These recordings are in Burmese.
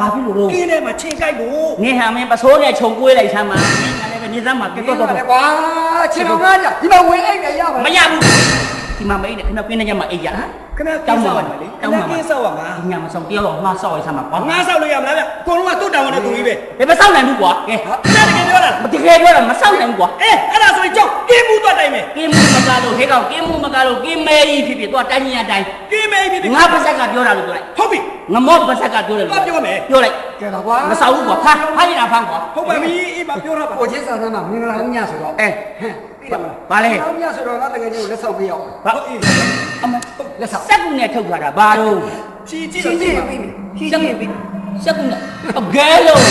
ဘာဖြစ်လို့လဲကင်းထဲမှာချင်းကြိုက်လို့နေဟာမင်းပစိုးနဲ့ခြုံကွေးလိုက်ဆမ်းပါငါလည်းပဲနေသားမှာကဲတော့တော့ကွာခြေတော်ငါကြဒီမှာဝင်အိတ်နေရပါမရဘူးဒီမှာမိတ်နဲ့ခဏပြင်းနေကြမှာအိတ်ရ ခဏကင်းဆောက်ရမယ်လေခဏကင်းဆောက်ရမှာဒီညမှာဆောင်တယောက်တော့ငါဆောက်ရဆမ်းပါကွာငှားဆောက်လို့ရမလားဗျအကုန်လုံးကသူ့တောင်းတဲ့သူကြီးပဲဘယ်မဆောက်နိုင်ဘူးကွာကဲအဲ့ဒါတကယ်ပြောတာမတကယ်ပြောတာမဆောက်နိုင်ဘူးကွာအေးအဲ့ဒါဆိုရင်ကြောက်ကင်းမှုသွားတိုင်းမယ်ကင်းမှုမကားလို့ဟဲကောင်ကင်းမှုမကားလို့ကင်းမဲကြီးဖြစ်ဖြစ်သွားတိုင်းကြီးအတိုင်းကင်းမေးပြီငါပါဇက်ကပြောတာလို့ပြောလိုက်ဟုတ်ပြီငမောပါဇက်ကပြောတယ်လို့ပြောမယ်ပြောလိုက်ကဲတော့ကွာမဆောက်ဘူးကွာဖားဖားနေတာဖားကွာဟုတ်ပါပြီအေးပါပြောတော့ပါကိုချင်းစာသမ်းမှာမင်္ဂလာဦးညဆိုတော့အဲဟဲ့ ပြီးတော့ဘာလဲဦးညဆိုတော့ငါတကယ်ကြီးကိုလက်ဆောက်ပေးအောင်ဘာဟုတ်အေးအမလက်ဆောက်စက်ကူနဲ့ထုတ်ထားတာဘာတော့ချီကြည့်ချီလို့ချီကြည့်ပါပြီးပြီဖြီးချင်ပြီစက်ကူနဲ့အဂဲလို့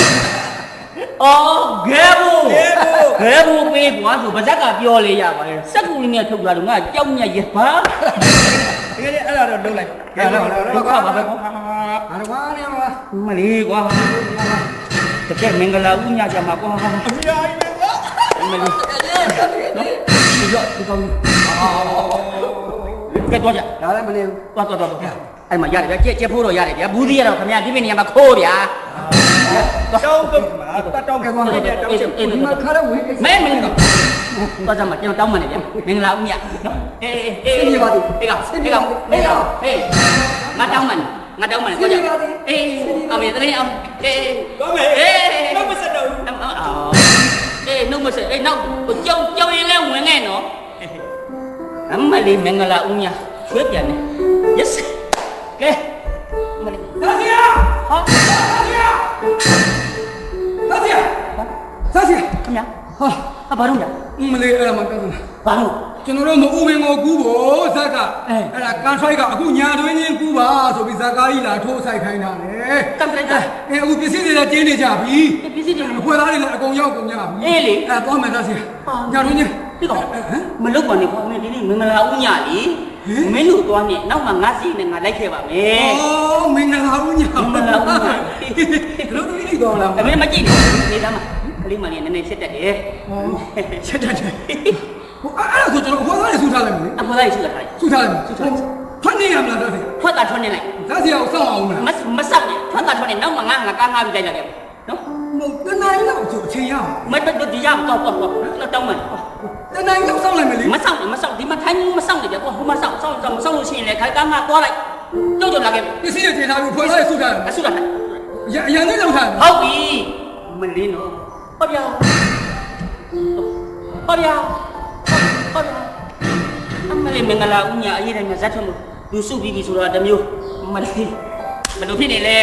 အော်ဂဲဘူးကဲလို့ဂဲဘူးပေးကွာဆိုပါဇက်ကပြောလေရပါတယ်စက်ကူနဲ့ထုတ်ထားတော့ငါကြောက်မြတ်ရပါတကယ်အဲ့ဒါတော့လုံးလိုက်ဒုက္ခပါပဲကွာငါတော့ကွာနေမှာမလေးကွာတကယ်မင်္ဂလာဦးညကြမှာကွာအများကြီး ပဲကွာမလေးနော်ဒီတော့ဒီကောင်ကဲတော့ကြဒါလည်းမနေဘူးသွားသွားသွားသွားအဲ့မှာရတယ်ဗျကြက်ကြက်ဖို့တော့ရတယ်ဗျဘူးသီးရတော့ခင်ဗျာဒီပြင်နေရာမှာခိုးဗျာတောင်းတော့မှာတတ်တောင်းကဲသွားတယ်တောင်းချက်ဒီမှာခါတော့ဝင်အိတ်မဲမင်းတော့ကြမှာကျွန်တော်တောင်းမှနေဗျမင်္ဂလာဦးမြနော်အေးအေးအေးအေးကောင်အေးကောင်မင်းကောင်ဟေးငါတောင်းမှနေငါတောင်းမှနေတော့ကြအေးအောင်ရတဲ့အောင်အေးတော့မယ်အေးတော့မစတော့အော် အေးနှုတ်မစအေးနောက်ကြောင်ကြောင်ရင်လည်းဝင်ခဲ့နော်အမလေးမင်္ဂလာဦးမြရွှေပြန်နေ yes ကဲမလေးဒါစီယာဟာဒါစီဒါစီခင်ဗျာဟာဟာဘာလို့လဲမလေးအဲ့ဒါမှပြောစမ်းဘာလို့ ကျွန်တော်တို့မဦးမင်းကိုကူးဖို့ဇက်ကအဲအဲ့ဒါကန်ဆိုင်ကအခုညာတွင်းချင်းကူးပါဆိုပြီးဇက်ကားကြီးလာထိုးဆိုင်ခိုင်းတာလေကံကြိုက်တာအဲအခုပစ္စည်းတွေလည်းကျင်းနေကြပြီပစ္စည်းတွေခွေသားတွေလည်းအကုန်ရောက်ကုန်ကြပြီအေးလေအဲသွားမယ်သားစီညာတွင်းချင်းဒီကောင်မလုတ်ပါနဲ့ကွာမင်းဒီနေ့မင်္ဂလာဦးညလေမင်းတို့သွားနေနောက်မှငါစီးနဲ့ငါလိုက်ခဲ့ပါမယ်အော်မင်္ဂလာဦးညာမင်္ဂလာဦးညလို့တူလေးတော်လားအမေမကြည့်နဲ့နေသားမကလေးမလေးနည်းနည်းဖြစ်တတ်တယ်ချက်တက်တယ်ဟို အဲ့ဒါဆိုကျွန်တော်ခွေသားတွေဆူထားလိုက်မယ်အဖေသားရှိလာတယ်ဆူထားလိုက်မယ်ထွက်နေရမလားသားစီဖွက်တာထွန်းနေလိုက်သားစီအောင်စောင့်အောင်မလားမမဆောက်နဲ့ဖွက်တာထွန်းနေနောက်မှငါငါကားငါပြီးလိုက်ရတယ်နော်မဟုတ်တနိုင်လောက်ဆိုအချိန်ရအောင်မတ်တို့ဒီရတော့တော့တော့တောင်းမယ်တနိုင်လောက်စောင့်လိုက်မယ်လေမဆောက်နဲ့မဆောက်ဒီမှာထိုင်းမဆောက်နေကြကွာဟိုမှာဆောက်ဆောက်ဆောက်မဆောက်လို့ရှိရင်လေခိုင်ကားငါသွားလိုက်ကြောက်ကြောက်လာခဲ့ပစ္စည်းတွေတင်ထားပြီးခွေသားတွေဆူထားတယ်အဆုလာတယ်ရအရင်လေးလောက်ထားဟုတ်ပြီမလင်းတော့ဟုတ်ဗျာဟုတ်ဗျာ ဟုတ်ဗျာအမလေးမင်္ဂလာဦးညာအရေးတိုင်းမှာဇက်ထွန်းလို့လူစုပြီးပြီဆိုတော့တမျိုးမလေးဘယ်လိုဖြစ်နေလဲ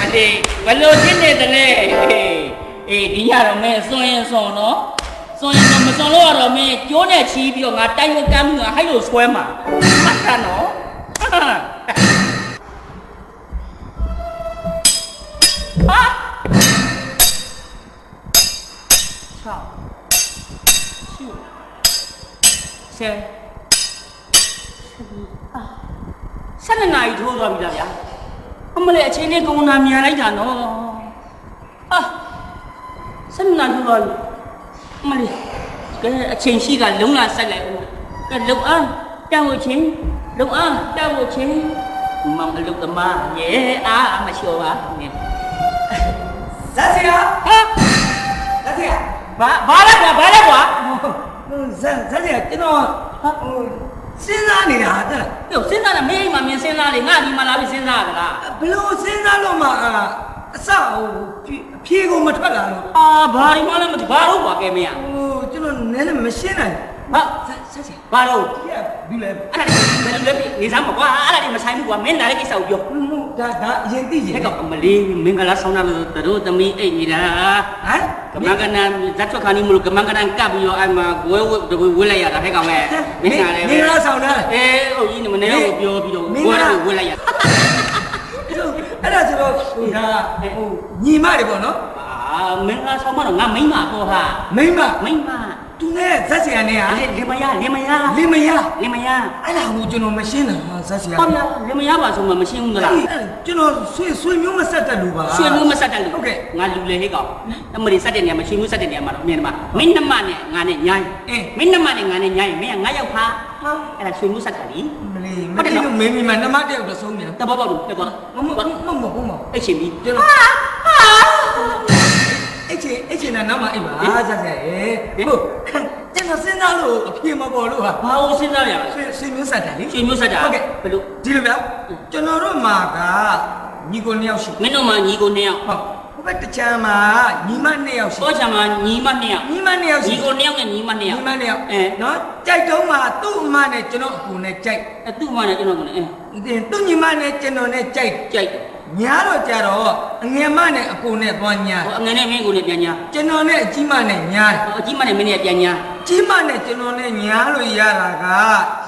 မလေးဘယ်လိုဖြစ်နေတယ်လဲအေးဒီညတော့မင်းစွန့်ရင်စွန့်နော်စွန့်ရင်တော့မစွန့်လို့ရတော့မင်းကျိုးနဲ့ချီးပြီးတော့ငါတိုင်းကိုကမ်းပြီးငါဟိုက်လို့ဆွဲမှာမှတ်တာနော်ဟာ 7 10အာ7နာရီထိုးသွားပြီလားဗျာအမလေးအချိန်လေးကုန်းနာမြန်လိုက်တာနော်အာ7နာရီထိုးသွားပြီအမလေးကဲအချိန်ရှိကလုံးလာဆက်လိုက်ဦးကဲလုံအားတောက်ဖို့ချင်းလုံအားတောက်ဖို့ချင်းမောင်အလုတ်သမားရဲအားမလျှော်ပါနဲ့ဇက်စီယာဟာဇက်စီယာဘာဘာလဲကွာဘာလဲကွာ ဇက်ဇက်စီယာကျွန်တော်ဟိုစဉ်းစားနေတာတဲ့လား။ပြောစဉ်းစားတယ်မင်းအိမ်မှာမြင်စဉ်းစားတယ်ငါဒီမှာလာပြီးစဉ်းစားရလားဘလို့စဉ်းစားလို့မှအာအစဟိုအဖြေကိုမထွက်လာတော့။အာဘာဒီမှလည်းမသိဘာလို့ပါကဲမင်းอ่ะဟိုကျွန်တော်နည်းနည်းမရှင်းနိုင်။ ဟာဆက်ဆက်ဘာလို့ဘူးဒီကဒီလေအဲ့ဒါဘယ်လိုလဲနေစမ်းမကွာအဲ့ဒါဒီမဆိုင်ဘူးကွာမင်းလာတဲ့ကိစ္စကိုပြောဟိုဒါဒါအရင်သိချင်။ဟဲ့ကောင်အမလေးမင်္ဂလာဆောင်တာလို့တို့သမီးအိတ်နေတာဟမ်ကမန်ကနန်ဇတ်ထွက်ခါနီမလို့ကမန်ကနန်ကပ်ပြီးတော့အဲ့မှာဝဲဝဲဝဲလိုက်ရတာဟဲ့ကောင်ပဲမင်းမင်္ဂလာဆောင်တာအေးဟုတ်ကြီးမနေတော့ပြောပြီးတော့ဝဲဝဲလိုက်ရအဲ့ဒါဆိုတော့ဟိုဒါဟိုညီမတွေပေါ့နော်အာမင်္ဂလာဆောင်မတော့ငါမိမပေါ့ဟာမိမမိမဟ သူနဲ့ဇက်ဆရာနဲ့ဟာလေလေမယားလေမယားလင်မယားလေမယားအဲ့ဒါကိုကျွန်တော်မရှင်းတာဟာဇက်ဆရာဟောဗျာလေမယားပါဆိုမှမရှင်းဘူးလားအဲ့အဲ့ကျွန်တော်ဆွေဆွေမျိုးမဆက်တက်လို့ပါရွှေမျိုးမဆက်တက်လို့ဟုတ်ကဲ့ငါလူလေဟဲ့ကောင်အမရီဆက်တဲ့နေရာမှာရွှေမျိုးဆက်တဲ့နေရာမှာတော့မြင်တယ်မှာမင်းနှမနဲ့ငါနဲ့ညာရင်အင်းမင်းနှမနဲ့ငါနဲ့ညာရင်မင်းကငါရောက်ဖာအဲ့ဒါရွှေမျိုးဆက်တာလीမလေးမလေးလို့မင်းမိမနမတယောက်တော့ဆုံးမြန်တဘောပေါက်လို့တက်သွားမမမမမမအဲ့ရှင်ပြီးကျွန်တော် အဲ့ချေအဲ့ချေနာနောက်မှအိမ်ပါဇက်ဆရာရေဟုတ်ကျွန်တော်စဉ်းစားလို့အပြေမပေါ်လို့ဟာဘာလို့စဉ်းစားရလဲဆွေဆွေမျိုးဆက်တယ်လေရွှေမျိုးဆက်တာဟုတ်ကဲ့ဘယ်လိုဒီလိုဗျာကျွန်တော်တို့မှာကညီကိုနှစ်ယောက်ရှိမင်းတို့မှညီကိုနှစ်ယောက်ဟုတ်ဟိုဘက်တချမ်းမှာညီမနှစ်ယောက်ရှိဟောချာမှာညီမနှစ်ယောက်ညီမနှစ်ယောက်ရှိညီကိုနှစ်ယောက်နဲ့ညီမနှစ်ယောညီက်မနှစ်ယောက်အဲနော်ကြိုက်တော့မှသူ့အမနဲ့ကျွန်တော်အကူနဲ့ကြိုက်အဲ့သူ့မှနဲ့ကျွန်တော်ကလည်းအဲ ဒီသူ့ညီမနဲ့ကျွန်တော်နဲ့ကြိုက် ကြိုက်တယ် ညားတော့ကြတော့အငယ်မနဲ့အကူနဲ့သွားညားဟောအငယ်နဲ့မင်းကိုလည်းပြန်ညာကျွန်တော်နဲ့အကြီးမနဲ့ညားဟောအကြီးမနဲ့မင်းနဲ့ပြန်ညာကြီးမနဲ့ကျွန်တော်နဲ့ညားလို့ရတာက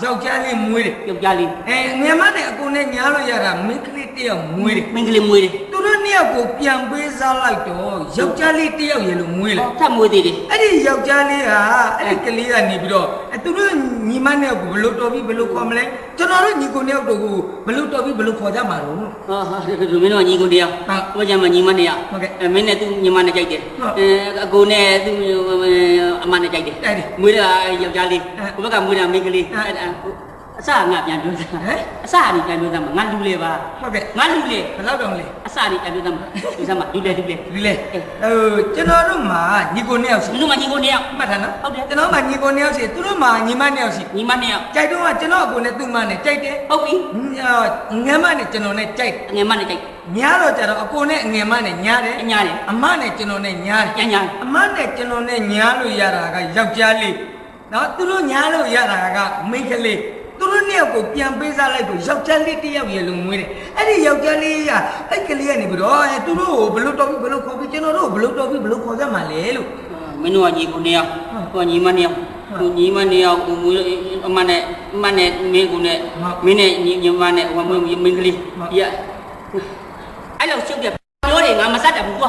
ယောက်ျားလေးမွေးတယ်ယောက်ျားလေးအဲငယ်မနဲ့အကူနဲ့ညားလို့ရတာမိန်းကလေးတစ်ယောက်မွေးတယ်မင်းကလေးမွေးတယ်သူတို့နှစ်ယောက်ကိုပြန်ပေးစားလိုက်တော့ယောက်ျားလေးတစ်ယောက်ရေလို့မွေးလေဟောထပ်မွေးသေးတယ်အဲ့ဒီယောက်ျားလေးကအဲ့ဒီကလေးကနေပြီးတော့အဲသူတို့ညီမနှစ်ယောက်ကိုဘယ်လိုတော်ပြီးဘယ်လိုခေါ်မလဲကျွန်တော်တို့ညီကိုနှစ်ယောက်တို့ကိုဘယ်လိုတော်ပြီးဘယ်လိုခေါ်ကြမှာတော့ဟောဟာဒီမင်းတို့ညီကိုတရားဟုတ်ဟောချာမှာညီမနှစ်ယောက်ဟုတ်ကဲ့အဲမင်းနဲ့သူညီမနဲ့ကြိုက်တယ်ဟုတ်အဲအကိုနဲ့သူအမနဲ့ကြိုက်တယ်အဲ့ဒီမွေးတာယောက်ျားလေးအဲဟိုဘက်ကမွေးတာမိန်းကလေးအဲအဲ့ဒါ အစကငါပြန်ပြောတာဟမ်အစကနေပြန်ပြောတာမှာငါလူလေပါဟုတ်ကဲ့ငါလူလေဘယ်လောက်တောင်လဲအစနေပြန်ပြောတာမှာဒီစမ်းမှာလူလေလူလေဒီလေဟိုကျွန်တော်တို့မှာညီကိုနှစ်ယောက်ရှိမင်းတို့မှညီကိုနှစ်ယောက်မှတ်ထားနော်ဟုတ်တယ်ကျွန်တော်မှာညီကိုနှစ်ယောက်ရှိသူတို့မှာညီမနှစ်ယောက်ရှိညီမနှစ်ယောက်ကြိုက်တော့ကကျွန်တော်အကူနဲ့သူ့မနဲ့ကြိုက်တယ်ဟုတ်ပြီငယ်မနဲ့ကျွန်တော်နဲ့ကြိုက်အငယ်မနဲ့ကြိုက်ညားတော့ကြတော့အကူနဲ့ငယ်မနဲ့ညားတယ်အညာတယ်အမနဲ့ကျွန်တော်နဲ့ညားတယ်ညာညာအမနဲ့ကျွန်တော်နဲ့ညားလို့ရတာကယောက်ျားလေးနော်သူတို့ညားလို့ရတာကမိန်းကလေး သူတို့နှစ်ယောက်ကိုပြန်ပေးစားလိုက်တော့ယောက်ျားလေးတစ်ယောက်ရေလုံးမွေးတယ်အဲ့ဒီယောက်ျားလေးကအဲ့ကလေးကနေပြီးတော့အဲသူတို့ကိုဘလို့တော်ပြီးဘလို့ခေါ်ပြီးကျွန်တော်တို့ကိုဘလို့တော်ပြီးဘလို့ခေါ်ကြမှာလဲလို့မင်းတို့ကညီကိုနှစ်ယောက်ဟိုညီမနှစ်ယောက်ဟိုညီမနှစ်ယောက်ဟိုမွေးအမနဲ့အမနဲ့မင်းကိုနဲ့မင်းနဲ့ညီညီမနဲ့ဟိုမွေးမင်းကလေးဒီကအဲ့လိုရှုပ်တယ်ပြောတယ်ငါမဆက်တယ်ဘူးကွာ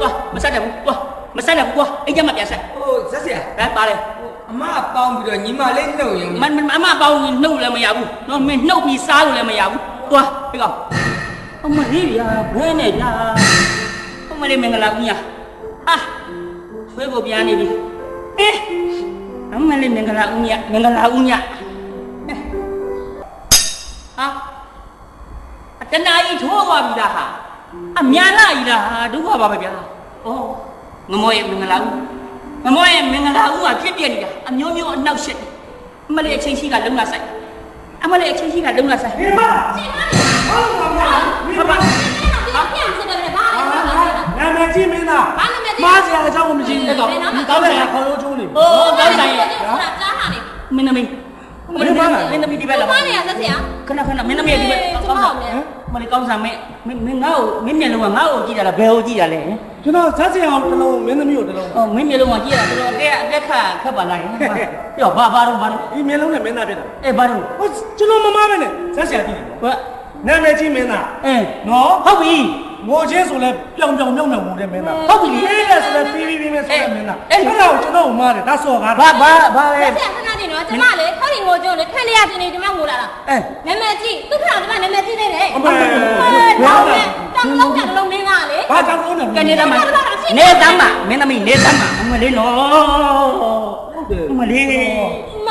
ကွာမဆက်တယ်ဘူးကွာမဆက်တယ်ဘူးကွာအဲ့ကြမှာပြန်ဆက်ဟိုဇက်စရာဟဲ့ပါလေ အမပေါင်းပြီးတော့ညီမလေးနှုတ်ရင်မမအမပေါင်းနှုတ်လည်းမရဘူးနော်မင်းနှုတ်ပြီးစားလို့လည်းမရဘူးကွာဒီကောင်အမလေးဗျာဘဲနဲ့ဗျာအမလေးမင်္ဂလာဦးညာဟာဆွဲကိုပြန်နေပြီအေးအမလေးမင်္ဂလာဦးညာမင်္ဂလာဦးညာဟာအတနာကြီးထိုးသွားပြီလားဟာအမြန်လာကြီးလားဟာဒုက္ခပါပဲဗျာဩငမောရဲ့မင်္ဂလာဦး ငမောရဲ့မင်္ဂလာဦးကဖြစ်ပြနေတာအမျိုးမျိုးအနောက်ရှက်အမလေးအချင်းရှိကလုံးလာဆိုင်အမလေးအချင်းရှိကလုံးလာဆိုင်ဒီမှာဟုတ်ပါပါဘာဘာနာမည်ကြီးမင်းသားမားစရာအကြောင်းကိုမရှိဘူးကောင်းတယ်ခေါ်လို့ကျိုးနေအိုးကောင်းဆိုင်ရဲ့မင်းသမီးမင်းသမီးမင်းသမီးဒီဘက်လာခဏခဏမင်းသမီးဒီဘက်ကောင်းဆိုင်မလေးကောင်းဆိုင်မင်းမင်းငါ့ကိုမင်းမျက်လုံးကငါ့ကိုကြည့်တာလားဘယ်ကိုကြည့်တာလဲ ကျွန်တော်ဇက်စရာအောင်တစ်လုံးမင်းသမီးကိုတစ်လုံးအော်မင်းမျက်လုံးကကြည့်တာတော်တော်အကဲအကက်ခတ်ခတ်ပါလားပြောဘာဘာတော့ဘာတော့ဒီမျက်လုံးနဲ့မင်းသားဖြစ်တာအေးဘာတော့ဟိုကျွန်တော်မမပဲနဲ့ဇက်စရာကြည့်တယ်ဘာနာမည်ကြီးမင်းသားအင်းနော်ဟုတ်ပြီငိုချင်းဆိုလဲပြောင်ပြောင်မြောက်မြောက်ငိုတဲ့မင်းသားဟုတ်ပြီလေအေးလဲဆိုလဲပြီးပြီးပြီးမဲဆိုတဲ့မင်းသားအဲ့အဲ့ဒါကိုကျွန်တော်မားတယ်ဒါစော်ကားဘာဘာဘာလဲ ဆက်ဆက်ခဏတင်တော့ကျမလေထောက်ရင်ငိုကြုံလေခက်လျက်တင်နေကျမငိုလာတာအဲနာမည်ကြည့်သူခဏကျမနာမည်ကြည့်နေတယ်အမေတောင်းနဲ့တောင်းလုံးတောင်းလုံးမင်းကလေ ဘာကြောင့်လုံးနေကဲနေသမနေသမမင်းသမီးနေသမအမလေးနော်အမလေးမ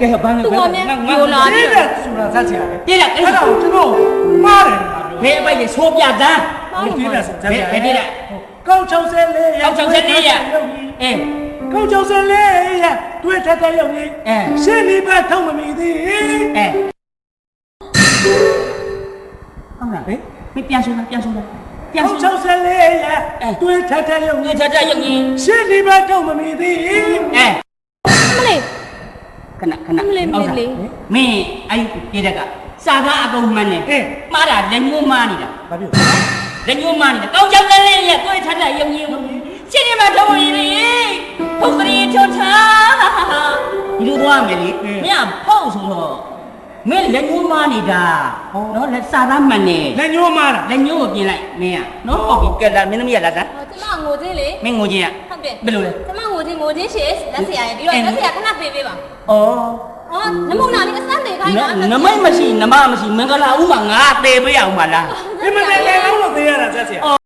ကဲဘာလဲသူကမြန်ငိုလာဒီတယ်တဲ့ဆိုတာဇက်စရာလေပြေးလိုက်အဲ့ဒါကိုကျွန်တော်မားတယ်ငါပြောဘယ်အပိုက်ကြီးဆိုးပြတန်းဒီဒီတဲ့ဇက်စရာဘယ်ဘယ်ဒီလဲကောင်း64လေးကောက်ချောင်းစနေရအင်းကောင်း64လေးရတွေ့ထက်တဲ့ရုံကြီးအဲရှင်းဒီဘက်ထုံးမမီသည်အဲဟုတ်လားမင်းပြန်ဆိုလားပြန်ဆိုလား ပြန်ကောင်းဆို64လေးရတွေ့ထက်တဲ့ရုံဒီကြီးထက်ထက်ရုံကြီးရှင်းဒီဘက်ထုံးမမီသည်အဲမလေးခဏခဏမင်းအဲ့ဒီတက်ကစာကားအကုန်မှန်းနေမှားတာလက်ညှိုးမားနေတာဘာပြောလက်ညှိုးမားနေတာကောင်းချောင်းလေးရဲ့တွေ့ထက်ထက်ရုံကြီးရှင်းနေမှာတော့ရည်ဖုတ်ကလေးထွန်းထားဒီလိုသွားမယ်လေမင်းကဖုတ်ဆိုတော့ မင်းလက်ညှိုးမနေတာနော်လက်စာသားမှန်နေ လက်ညှိုးမားတာ လက်ညှိုးကိုပြင်လိုက်မင်းอ่ะနော်ဟုတ်ပြီကဲလာမင်းသမီးရလာစမ်း ဟောကျမငိုချင်းလေ မင်းငိုချင်းอ่ะ ဟုတ်တယ် ဘယ်လိုလဲ ကျမငိုချင်းငိုချင်းရှေ့လက်ဆရာရဲ့ပြီးတော့လက်ဆရာခဏပေးပေးပါ ဩ ဟောနမုနာလေးအစမ်းသေးခိုင်းတာ နမိတ်မရှိနမမရှိမင်္ဂလာဥမှာငါတေပေးအောင်ပါလား ဒီမနေ့လည်းလုံးလို့သေးရတာဆက်ဆရာ ဩ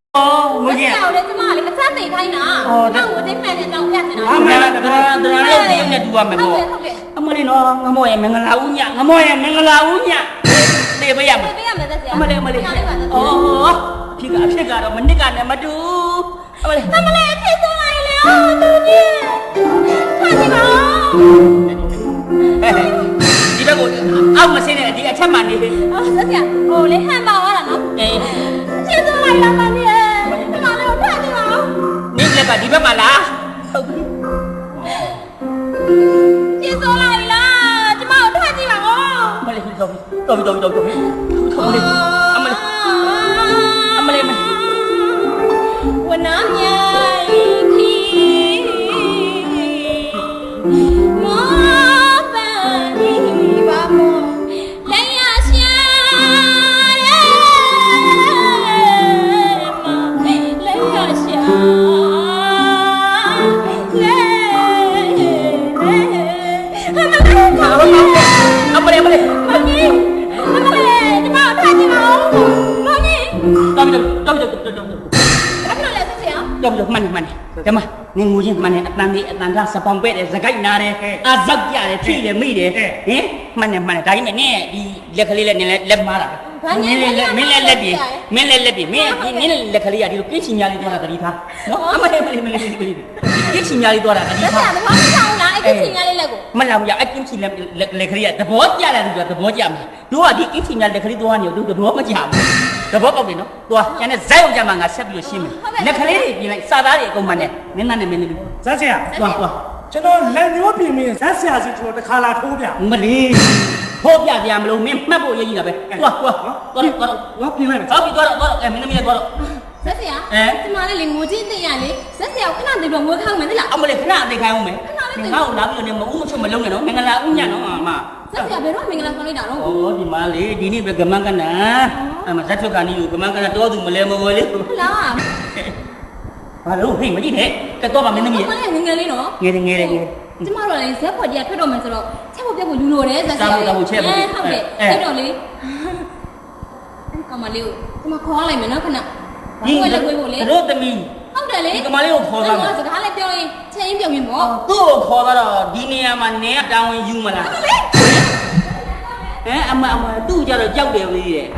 ငို လက်ဆ ချင်း ရာကိုလည်းကျမလေးအစမ်းသေးခိုင်းတာ အော် ကျမငိုချင်းမှန်တဲ့အကြောင်းပြချင်တာ အမေတရာတရာလောက်ပြင်းနေတူပါမယ် ဟုတ် ပေါ့ ကဲ့ဟုတ်ကဲ့ အ မလေးနော်ငမောရဲ့မင်္ဂလာဥညငမောရဲ့မင်္ဂလာဥညတေပေးရမယ်ပေးပေးရမယ်လက်ဆရာအမလေးအမလေးခဏလေးပါလက်ဆဩရာအဖြစ်ကအဖြစ်ကတော့မနစ်ကနဲ့မတူအမလေးအမလေးအဖြစ်ဆုံးလိုက်လေအော်သူကြီးထားကြည့်ပါဒီဘက်ကိုအောက်မစင်းနဲ့ဒီအချက်မှနေတယ်အော်လက်ဆရာဟိုလေဟန်ပါသွားတာနော်အေးအဖြစ်ဆုံးလိုက်လာပါမြေဒီမှာလေးကိုထားကြည့်ပါဦးနင်းလက်ကဒီဘက်မှာလားဟုတ်ပြီ အမလေးတော်ပြီတော်ပြီတော်ပြီတော်ပြီတော် တော်ပြီတော်ပြီတော်ပြီအဲ့လိုလဲဆက်စရာတော်ပြီမှန်မှန်တယ်မနင်ငူချင်းမှန်တယ်အတန်လေးအတန်သားစပောင်ပဲ့တယ်စကိုက်နာတယ်အာဇက်ပြတယ်ထိတယ်မိတယ်ဟင်မှန်တယ်မှန်တယ်ဒါကြီးနဲ့နင်ဒီလက်ကလေးနဲ့နင်လက်မားတာမင်းလက်မင်းလက်လက်ပြီမင်းလက်လက်ပြီမင်းနင်လက်ကလေးကဒီလိုကိချင်ညာလေးတော့တာတတိထားနော်အမလေးမလေးမလေးမလေးကိချင်ညာလေးတော့တာတတိလက်စထားရာမဖောင်းချောင်းလားအဲ့ဒီစင်ရလေးလက်ကိုမလာဘူးရအကင်းချီလက်လက်ခရီးကသဘောကျတယ်သူကသဘောကျမှာတို့ကဒီကင်းချီညာလက်ခရီးသွားနေတို့သဘောမကျဘူး သဘောပေါက်ပြီနော်သွားကျန်တဲ့ဇက်အောင်ကြမှာငါဆက်ပြီးလို့ရှင်းမယ်လက်ခလေးတွေပြင်လိုက်စာသားတွေအကုန်မှန်တယ်မင်းသားနဲ့မင်းလေးဆက်ဆရာသွားသွားကျွန်တော်လက်ညှိုးပြင်ပြီးဆက်ဆရာစီကျွန်တော်တစ်ခါလာထိုးပြမလေးဖောပြကြရမလို့မင်းမှတ်ဖို့ရည်ကြီးတာပဲသွားသွားသွားသွားငါပြင်လိုက်မယ် ဟုတ်ပြီသွားတော့သွားအဲမင်းသမီးလည်းသွားတော့ ဆက်စရာအဲဒီမှာလေးငိုချင်းတင်ရလေဆက်စရာခဏတည်းတော့ငိုခိုင်းမယ်သိလားအမလေးခဏအသေးခိုင်းအောင်မယ်ငါ့ကိုလာပြီးတော့မဦးမချုပ်မလုံးနဲ့နော်မင်္ဂလာဦးညနော်အမဆက်စရာဘယ်တော့မင်္ဂလာဆောင်လိုက်တာတော့ဩဒီမှာလေဒီနေ့ပဲကမန်းကနာအမဇက်ထွက်ကနီးကိုကမန်းကနာတော့သူမလဲမဝဲလေဟုတ်လားဘာလို့ဟိတ်မကြည့်နဲ့ကတော့ပါမင်းသမီးမလေးငငယ်လေးနော်ငယ်တယ်ငယ်တယ်ငယ်တယ်ကျမတို့လည်းဇက်ဖွက်ကြီးထွက်တော့မယ်ဆိုတော့ချက်ဖို့ပြက်ဖို့လူလိုတယ်ဇက်စရာတောက်ဖို့ချက်ဖို့ဟုတ်တယ်အဲအဲ့တော့လေအဲ့ကောင်မလေးကိုကျမခေါ်လိုက်မယ်နော်ခဏ ဒီဘာလို့လဲကိုဖို့လေတို့သမီးဟုတ်တယ်လေဒီကမလေးကိုခေါ်သွားမယ်စကားလည်းပြောရင်ချက်ရင်ပြောရင်ပေါ့သူ့ကိုခေါ်သွားတော့ဒီနေရာမှာနေတောင်းဝင်ယူမလားဟမ်အမအမသူ့ကြတော့ကြောက်တယ်ပြီးတယ်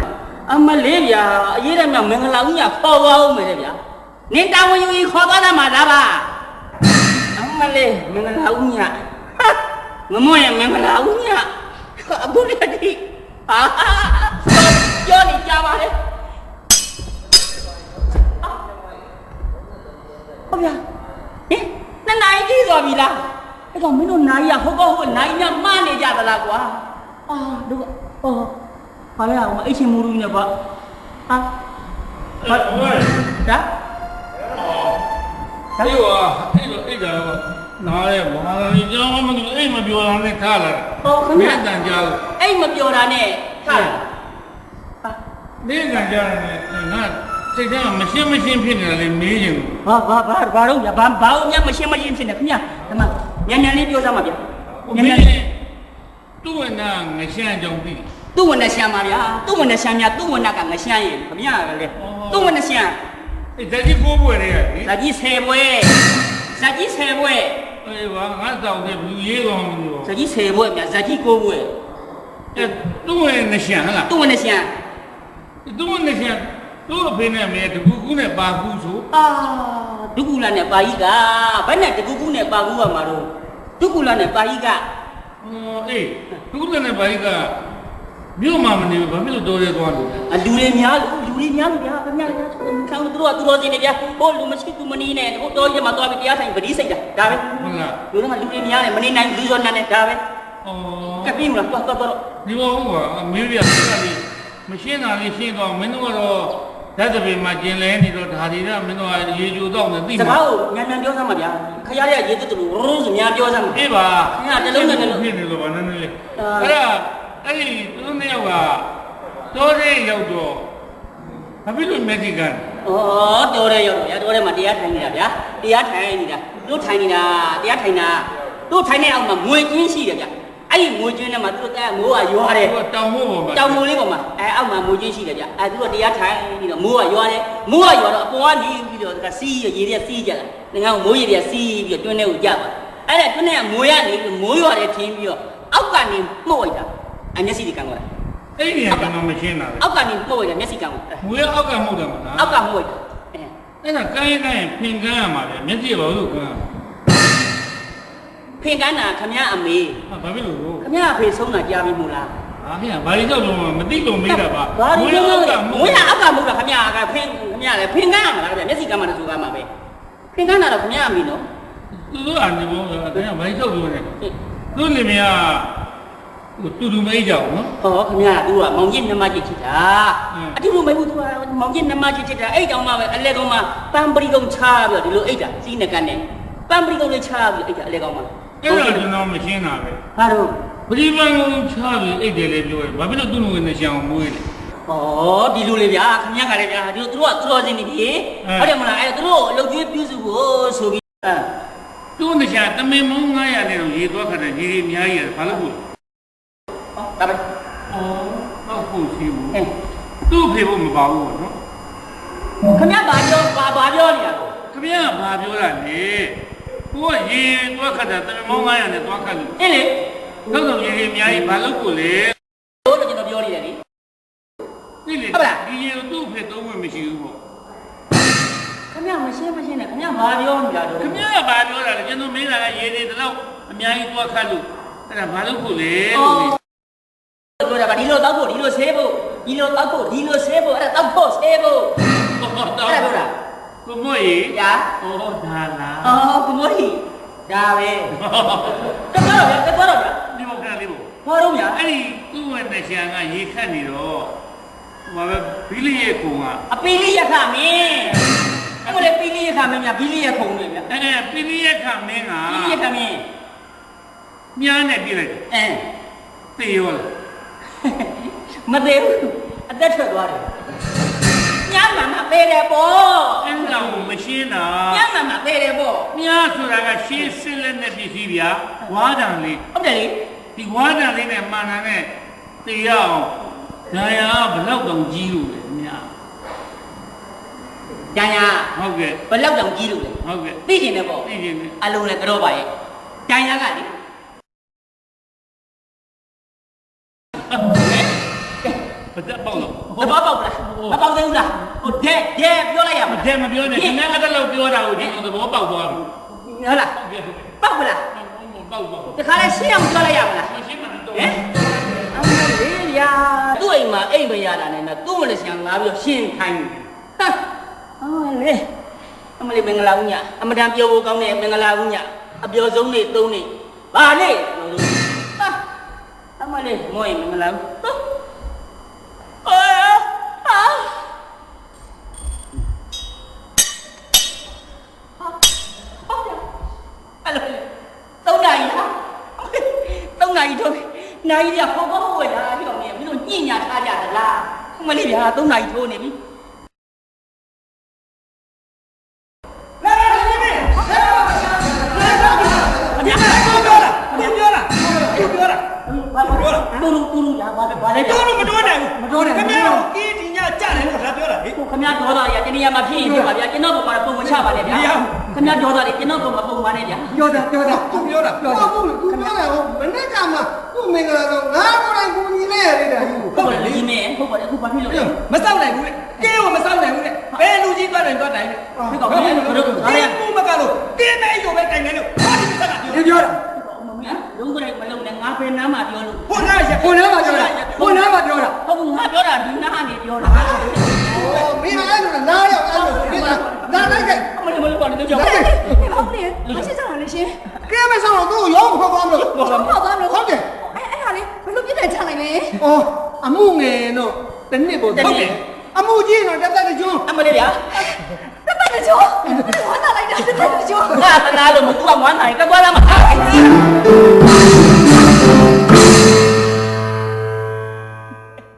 အမလေးဗျာအရေးတယ်မြောက်မင်္ဂလာဦးညခေါ်သွားအောင်မယ်လေဗျာနင်တောင်းဝင်ယူရင်ခေါ်သွားတာမှာလားပါအမလေးမင်္ဂလာဦးညမမွရဲ့မင်္ဂလာဦးညအခုတည်း လားကွာအာတို့အော်ဘာလဲအောင်အိတ်ချင်းမူရူနဲ့ကွာဟာဟာဒါအေးဝါအဲ့လိုအိတ်တာကနားရဲဘာသာကြီးကျွန်တော်မသိအိတ်မပြောတာနဲ့ထားလာဟောခမမရင်းတန်ကြားလို့အဲ့မပြောတာနဲ့ဟာဟာမင်းတန်ကြားတယ်ငါစိတ်ထဲမှာမရှင်းမရှင်းဖြစ်နေတာလေမေးရင်ဘာဘာဘာဘာတော့ဗျာဘာဘာအောင်များမရှင်းမရှင်းဖြစ်နေခင်ဗျာဒီမှာညံညံလေးပြောစမ်းပါဗျာညံမညံင်းလေး သူ့ဝနာငရှမ်းကြောင့်ပြီသူ့ဝန်နဲ့ရှမ်းပါဗျာသူ့ဝန်နဲ့ရှမ်းများသူ့ဝန်ကငရှမ်းရင်ခင်ဗျာလေသူ့ဝန်နဲ့ရှမ်းအဲ့ဒါကြီးကိုးပွဲတွေကလေဇာကြီး10ပွဲဇာကြီး10ပွဲအေးဝါငါတောက်တဲ့လူရေးကောင်းလို့ဇာကြီး10ပွဲမြဇာကြီး9ပွဲအဲ့သူ့ဝငရှမ်းဟလားသူ့ဝန်နဲ့ရှမ်းသူ့ဝငရှမ်းသူ့အဖေနဲ့မေတကူကူနဲ့ပါကူဆိုအာဒုက္ကူလာနဲ့ပါကြီးကဘယ်နဲ့တကူကူနဲ့ပါကူရမှာတော့ဒုက္ကူလာနဲ့ပါကြီးက အော်အေးသူ့နဲ့ပါကြီးကမြို့မှာမနေဘူးဘာဖြစ်လို့တော်ရဲသွားလို့အလူတွေများလို့လူတွေများလို့ဗျာခင်ဗျာဆောင်းသူတို့ကသူတော်စင်နေဗျာဟိုလူမရှိသူမနီးနဲ့ဟိုတော်ကြီးမှာသွားပြီးတရားဆိုင်ပတိစိတ်တာဒါပဲဟုတ်လားလူတွေကလူတွေများတယ်မနေနိုင်လူစောနန်းနဲ့ဒါပဲအော်ကပ်ပြီးမလားသွားသွားသွားဒီဘောဟုတ်ပါအမေရိကကလေးမရှင်းတာလေးရှင်းတော့မင်းတို့ကတော့ ဓာတ်တပင်မှာကျင်လဲနေတော့ဒါတွေကမင်းတို့ကရေကြိုတော့နေသိစမှာကားကိုညံညံပြောစမ်းပါဗျာခရရရေးတဲ့သူရိုးရိုးစများပြောစမ်းပါအေးပါငါတလုံးနဲ့တလုံးဖြစ်နေလို့ဗာနည်းနည်းလေးအာအဲ့ဒါအဲ့ဒီသူတို့နှစ်ယောက်ကတိုးတဲ့ရောက်တော့ဘာဖြစ်လို့မက္ကီကန်ဩတော်တယ်ရောက်ဗျာတော်တယ်မှာတရားထိုင်နေတာဗျာတရားထိုင်နေတာတို့ထိုင်နေတာတရားထိုင်တာတို့ထိုင်နေအောင်မှာငွေကျင်းရှိတယ်ဗျာ အဲ့ဒီငွေကျင်းထဲမှာသူတို့ကမိုးကရွာတယ်သူကတောင်မို့ပေါ်မှာတောင်မိုးလေးပေါ်မှာအဲအောက်မှာမိုးကြီးရှိတယ်ဗျအဲသူကတရားထိုင်ပြီးတော့မိုးကရွာတယ်မိုးကရွာတော့အပေါ်ကနေပြီးတော့ကစီးရရေတွေကစီးကြတာငါကမိုးရေတွေကစီးပြီးတော့တွင်းထဲကိုကြပါအဲ့ဒါတွင်းထဲကမိုးရနေပြီးမိုးရွာတယ်ထင်းပြီးတော့အောက်ကနေမှုတ်လိုက်တာအမျက်စိတွေကန်းသွားတာအဲ့ဒီကကျွန်တော်မရှင်းတာလေအောက်ကနေမှုတ်လိုက်တာမျက်စိကန်းသွားငွေအောက်ကမဟုတ်တယ်မလားအောက်ကမှုတ်လိုက်တာအဲအဲ့ဒါကိုင်းကိုင်းဖင်ကန်းရမှာလေမျက်စိဘာလို့ကန်း ဖင်ကန်းတာခမရအမေ ဟာဘာဖြစ်လို့ ခမရအဖေဆုံးတာကြားပြီးမို့လား ဟာဟဲ့ဘာလို့တော့မသိလို့မေးတာပါ ဘာလို့ ငွေ လဲ အောက်ကမ မိုး ဟုတ် ရအောက်ကမှုတ်တာခမရကဖင်ခမရလည်းဖင်ကန်းရမှာလားဗျမျက်စိကန်းမှာတူကန်းမှာပဲဖင်ကန်းတာတော့ခမရအမေနော် သူတို့အနေမောဆိုတာဒါကဘာလို့ပြောနေသူတို့နေမရဟိုတူတူမေးကြအောင်နော် ဟောခင်ဗျာ तू ကမောင်ကြီးနှမကြီးချစ်တာ อืม အတူတူမဟုတ်ဘူး तू ကမောင်ကြီးနှမကြီးချစ်တာအဲ့ကြောင့်မှပဲအလဲကောင်မှပန်းပရိကုံချပြီးတော့ဒီလိုအိတ်တာစီးနကန်နဲ့ပန်းပရိကုံလေးချပြီးအိတ်တာအလဲကောင်မှ အဲ့တော့ကျွန်တော်မရှင်းတာပဲဘာလို့ပရိပန်ကိုချပြီးအိတ်တယ်လေပြောတယ်ဘာဖြစ်လို့သူ့လူဝင်နေရှောင်းမွေးလဲဟောဒီလိုလေဗျာခင်ဗျားကလည်းဗျာဒီလိုသူတို့ကသူတော်စင်းနေပြီအင်းဟုတ်တယ်မလားအဲ့သူတို့ကိုအလုပ်ကျွေးပြုစုဖို့ဆိုပြီးအဲသူ့နေရှာတမင်မုံ900နဲ့တော့ရေသွားခတ်တယ်ရေအများကြီးရတယ်ဘာလို့ဘူးဒါပဲအော်တော့ဖို့ရှိဘူးအဲသူ့ဖေဖို့မပါဘူးပေါ့နော်ခင်ဗျားဘာပြောဘာဘာပြောနေတာကိုခမရဘာပြောတာလဲ ကိုကရေသွားခတ်တာတမင်မုံ900နဲ့သွားခတ်လို့အင်းလေတော့တော့ရေအများကြီးဘာလို့ကိုလဲတို့တော့ကျွန်တော်ပြောနေတယ်လေဒီလေဟုတ်ပါလားဒီရေကိုသူ့ဖေသုံးဝင်မရှိဘူးပေါ့ခင်ဗျားမရှင်းမရှင်းနဲ့ခင်ဗျားဘာပြောနေတာတို့ခမရဘာပြောတာလဲကျွန်တော်မင်းလာကရေတွေတလောက်အများကြီးသွားခတ်လို့အဲ့ဒါဘာလို့ကိုလဲလို့မေးပြောတာပါဒီလိုတောက်ဖို့ဒီလိုဆေးဖို့ဒီလိုတောက်ဖို့ဒီလိုဆေးဖို့အဲ့ဒါတောက်ဖို့ဆေးဖို့ဟောအဲ့တော့ဒါပြောတာ ကိုမွေရေညာဟောဒါလားအော်ဘမိုးကြီးဒါပဲကတ်တော့ဗျာကတ်တော့ဗျာဒီမောင်ခဏလေးပေါ့ဘာတော့ဗျာအဲ့ဒီသူ့ဝင်တဲ့ရှာကရေခတ်နေတော့ဟိုပဲဘီလီရဲ့ကုံကအပီလီရခမင်းအဲ့မလေးပီလီရခမင်းများဘီလီရခုံနေဗျာအဲ့ဒါဘီလီရဲ့ခမင်းကပီလီရခမင်းမြားနဲ့ပြလိုက်တယ်အဲသေရောလားမသေးဘူးအသက်ထွက်သွားတယ်ညမှာမပေးတယ်ပေါ့ အဲ့ဒါကိုမရှင်းတာညမှာမပေးတယ်ပေါ့မြားဆိုတာကရှင်းစစ်လက်နဲ့ပစ္စည်းဗျာဝါဒံလေးဟုတ်တယ်လေဒီဝါဒံလေးနဲ့မှန်တာနဲ့သေရအောင်ဒါရဘလောက်တောင်ကြီးလို့လဲမြားညာညာဟုတ်ကဲ့ဘယ်လောက်တောင်ကြီးလို့လဲဟုတ်ကဲ့သိကျင်တယ်ပေါ့သိရင်လေအလုံးလည်းကတော့ပါရဲ့တန်ရကလေပတ်သက်ပေါ့လို့တပတ်ပေါက်လား မပေါက်သေးဘူးလားဟိုဒဲဒဲပြောလိုက်ရမမှာတည့်မပြောနဲ့ခင်ဗျားအဲ့လောက်ပြောတာကိုဒီသဘောပေါက်သွားပြီဟုတ်လားဟုတ်ကဲ့ဟုတ်ကဲ့ပေါက်မလားပေါက်ပေါက်တခါလဲရှင်းအောင်ပြောလိုက်ရမလားမရှင်းမှန်တော့ဟမ်အမလေးဗျာသူ့အိမ်မှာအိမ်မရတာနဲ့တော့သူ့မလေးဆံလာပြီးတော့ရှင်းခိုင်းဟာအမလေးအမလေးမင်္ဂလာဦးညအမတန်ပြောဖို့ကောင်းတဲ့မင်္ဂလာဦးညအပျော်ဆုံးနေ့သုံးနေ့ဘာနေ့ဟာအမလေးမွေးမင်္ဂလာဦး နိုင်ရဟောဘောဝဲလာပြောနေမင်းတို့ညင်ညာထားကြသလားမလေးဗျာသုံးနိုင်ထိုးနေပြီဘာလို့တူတူတူလာဘာဘာလဲတော်တော့မတော်နိုင်ဘူးမတော်နိုင်ဘူးခင်ဗျားကီးဒီညကြတယ်လို့ဒါပြောတာလေကိုခမရဒေါသရတနေရာမှာဖြစ်ရင်ဖြစ်ပါဗျာကျွန်တော်ကဘာပုံမချပါနဲ့ဗျာ ခမရဒေါသတွေကျွန်တော်ကမပုံပါနဲ့ဗျာပြောတာပြောတာသူပြောတာပြောတာဟုတ်ဘူးသူပြောတာဟိုမနေ့ကမှသူ့မင်္ဂလာဆောင်ငါကိုယ်တိုင်ကိုကြီးနဲ့ရတဲ့တာကြီးကိုဟုတ်ပါလေဒီမဲ့ဟုတ်ပါလေအခုဘာဖြစ်လို့လဲမစောင့်နိုင်ဘူးလေကဲကိုမစောင့်နိုင်ဘူးလေဘယ်လူကြီးသွားတယ်သွားတိုင်းလေဖြစ်တော့ဘယ်လိုလုပ်လို့ကဲဒါလဲကိုမကလို့တင်းမဲရုံပဲတိုင်တယ်လို့ ကြောက်လိုက်ခဲ့ဟုတ်တယ်မရှိကြတာလေရှင်ကဲမဆောင်တော့သူ့ရောခေါ်သွားမလို့ဟုတ်ပါသွားမလို့ဟုတ်တယ်အဲ့အဲ့ဒါလေဘယ်လိုပြည့်တယ်ချလိုက်လဲအော်အမှုငယ်တော့တစ်နှစ်ပေါ့ဟုတ်တယ်အမှုကြီးတော့တက်တက်ကျွန်းအမလေးဗျာတပတ်တချိုးဝမ်းသာလိုက်တာတပတ်တချိုးငါသနာလို့မသူကဝမ်းနိုင်ကကွာလာမှာ